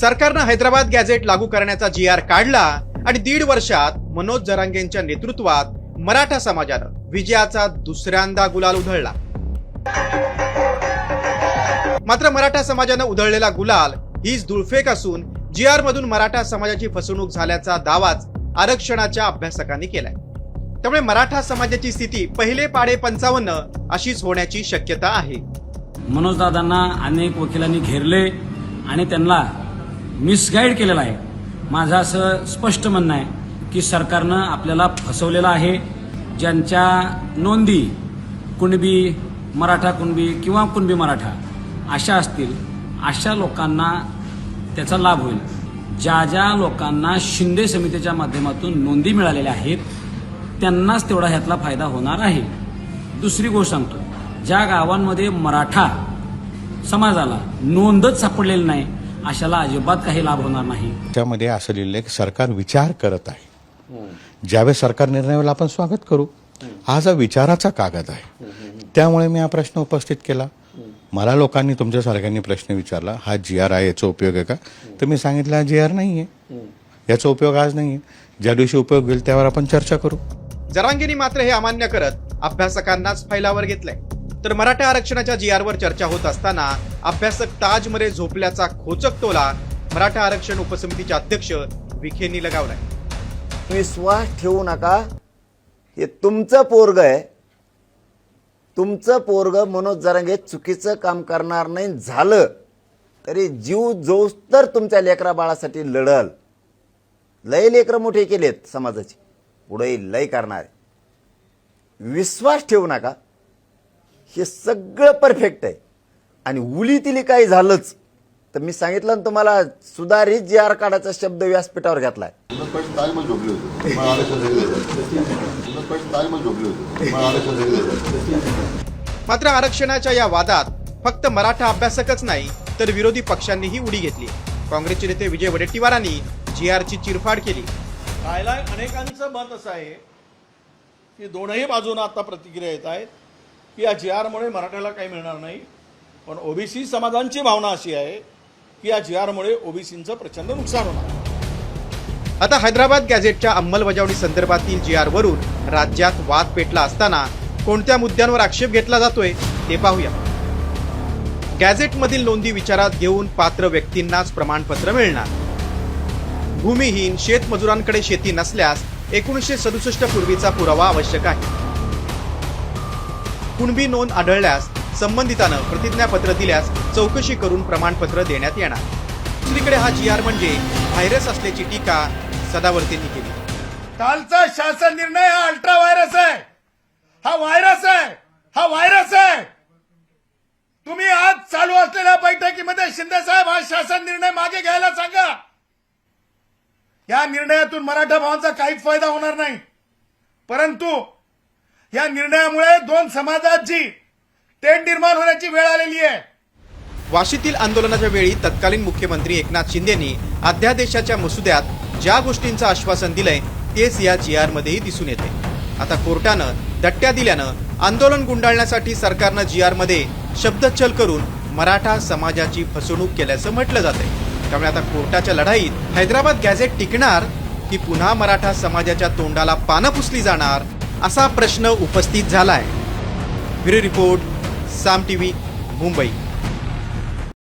सरकारनं हैदराबाद गॅझेट लागू करण्याचा जी आर काढला आणि दीड वर्षात मनोज जरांगेंच्या नेतृत्वात मराठा समाजानं विजयाचा दुसऱ्यांदा गुलाल उधळला. मात्र मराठा समाजानं उधळलेला गुलाल हीच दुळफेक असून जी आर मधून मराठा समाजाची फसवणूक झाल्याचा दावाच आरक्षणाच्या अभ्यासकांनी केलाय. त्यामुळे मराठा समाजाची स्थिती पहिले पाडे पंचावन्न अशीच होण्याची शक्यता आहे. मनोजदादांना अनेक वकिलांनी घेरले आणि त्यांना मिसगाईड केलेला आहे. माझं असं स्पष्ट म्हणणं आहे की सरकारनं आपल्याला फसवलेलं आहे. ज्यांच्या नोंदी कुणबी मराठा कुणबी किंवा कुणबी मराठा अशा असतील अशा लोकांना त्याचा लाभ होईल. ज्या ज्या लोकांना शिंदे समितीच्या माध्यमातून नोंदी मिळालेल्या आहेत त्यांनाच तेवढा ह्यातला फायदा होणार आहे. दुसरी गोष्ट सांगतो ज्या गावांमध्ये मराठा समाजाला नोंदच सापडलेली नाही अशाला अजिबात काही लाभ होणार नाही. त्यामध्ये असं लिहिलं आहे की सरकार विचार करत आहे. ज्यावेळेस सरकार निर्णय होईल आपण स्वागत करू. हा जो विचाराचा कागद आहे. त्यामुळे मी हा प्रश्न उपस्थित केला. मला लोकांनी तुमच्या सारख्यांनी प्रश्न विचारला हा जी आर आहे याचा उपयोग आहे का? तर मी सांगितलं हा जी आर नाही आहे याचा उपयोग आज नाही आहे ज्या दिवशी उपयोग होईल त्यावर आपण चर्चा करू. जरांगेनी मात्र हे अमान्य करत अभ्यासकांनाच फैलावर घेतलंय. तर मराठा आरक्षणाच्या जी आरवर चर्चा होत असताना अभ्यासक ताजमध्ये झोपल्याचा खोचक टोला मराठा आरक्षण उपसमितीचे अध्यक्ष विखेंनी लगावलाय. विश्वास ठेवू नका. हे तुमचं पोरग आहे. तुमचं पोरग मनोज जरांगे चुकीचं काम करणार नाही. झालं. तरी जीव जोस तर तुमच्या लेकरा बाळासाठी लढल. लय लेकरं मोठे केलेत समाजाची. पुढे लय करणार. विश्वास ठेवू नका. हे सगळं परफेक्ट आहे. आणि उलीतिली काही झालंच. तर मी सांगितलं ना तुम्हाला सुधारित जी आर काढाचा शब्द व्यासपीठावर घेतलाय. मात्र आरक्षणाच्या या वादात फक्त मराठा अभ्यासकच नाही तर विरोधी पक्षांनीही उडी घेतली. काँग्रेसचे नेते विजय वडेट्टीवारांनी जी आरची चिरफाड केली. अनेकांचं मत असं आहे की दोनही बाजूनं आता प्रतिक्रिया येत आहेत. की या जी आरमुळे मराठ्याला काही मिळणार नाही. पण ओबीसी समाजांची भावना अशी आहे की या जी आरमुळे ओबीसींचं प्रचंड नुकसान होणार. आता हैदराबाद गॅझेटच्या अंमलबजावणी संदर्भातील जी आरवरून राज्यात वाद पेटला असताना कोणत्या मुद्द्यांवर आक्षेप घेतला जातोय ते पाहूया. गॅझेटमधील नोंदी विचारात घेऊन पात्र व्यक्तींनाच प्रमाणपत्र मिळणार. भूमिहीन शेतमजुरांकडे शेती नसल्यास एकोणीसशे सदुसष्ट पूर्वीचा पुरावा आवश्यक आहे. कुणबी नोंद आढळल्यास संबंधितानं प्रतिज्ञापत्र दिल्यास चौकशी करून प्रमाणपत्र देण्यात येणार. दुसरीकडे हा जी आर म्हणजे व्हायरस असल्याची टीका सदावर्तींनी केली. कालचा शासन निर्णय हा अल्ट्रा व्हायरस आहे. हा व्हायरस आहे. हा व्हायरस आहे. तुम्ही आज चालू असलेल्या बैठकीमध्ये शिंदे साहेब हा शासन निर्णय मागे घ्यायला सांगा. या निर्णयातून मराठा भावांचा काहीच फायदा होणार नाही. परंतु या निर्णयामुळे दोन समाजाची तेढ निर्माण होण्याची वेळ आलेली आहे. वाशीतील आंदोलनाच्या वेळी तत्कालीन मुख्यमंत्री एकनाथ शिंदेनी अध्यादेशाच्या मसुद्यात ज्या गोष्टींचं आश्वासन दिलंय तेच या जी आरमध्येही दिसून येते. आता कोर्टानं दट्ट्या दिल्यानं आंदोलन गुंडाळण्यासाठी सरकारनं जी आरमध्ये शब्दच्छल करून मराठा समाजाची फसवणूक केल्याचं म्हटलं जातंय. त्यामुळे आता कोर्टाच्या लढाईत हैदराबाद गॅझेट टिकणार की पुन्हा मराठा समाजाच्या तोंडाला पानं पुसली जाणार असा प्रश्न उपस्थित झालाय. Bureau report Saam T V Mumbai.